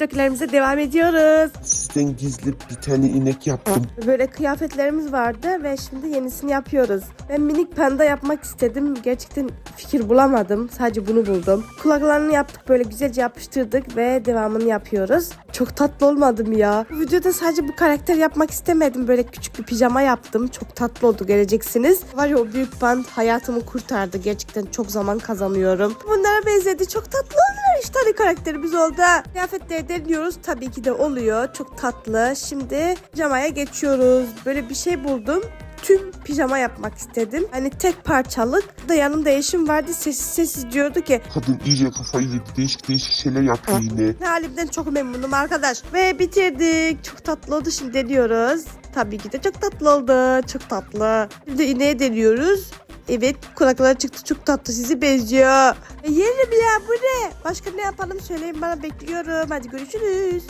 buradakilerimize devam ediyoruz. Sizden gizli bir tane inek yaptım. Böyle kıyafetlerimiz vardı ve şimdi yenisini yapıyoruz. Ben minik panda yapmak istedim. Gerçekten fikir bulamadım. Sadece bunu buldum. Kulaklarını yaptık böyle güzelce yapıştırdık ve devamını yapıyoruz. Çok tatlı olmadım ya. Bu videoda sadece bu karakter yapmak istemedim. Böyle küçük bir pijama yaptım. Çok tatlı oldu göreceksiniz. Var ya o büyük band hayatımı kurtardı. Gerçekten çok zaman kazanıyorum. Bunlara benzedi. Çok tatlı oldular. 3 tane karakterimiz oldu. Kıyafetleri deniyoruz. Tabii ki de oluyor. Çok tatlı. Şimdi pijamaya geçiyoruz. Böyle bir şey buldum tüm pijama yapmak istedim. Hani tek parçalık. Da yanımda eşim vardı sessiz sessiz diyordu ki Kadın iyice kafayı yedi. Değişik değişik şeyler yapıyor yine. ne halimden çok memnunum arkadaş. Ve bitirdik. Çok tatlı oldu şimdi deniyoruz. Tabii ki de çok tatlı oldu. Çok tatlı. Şimdi ineğe deniyoruz. Evet kulakları çıktı çok tatlı sizi benziyor. E, yerim ya bu ne? Başka ne yapalım söyleyin bana bekliyorum. Hadi görüşürüz.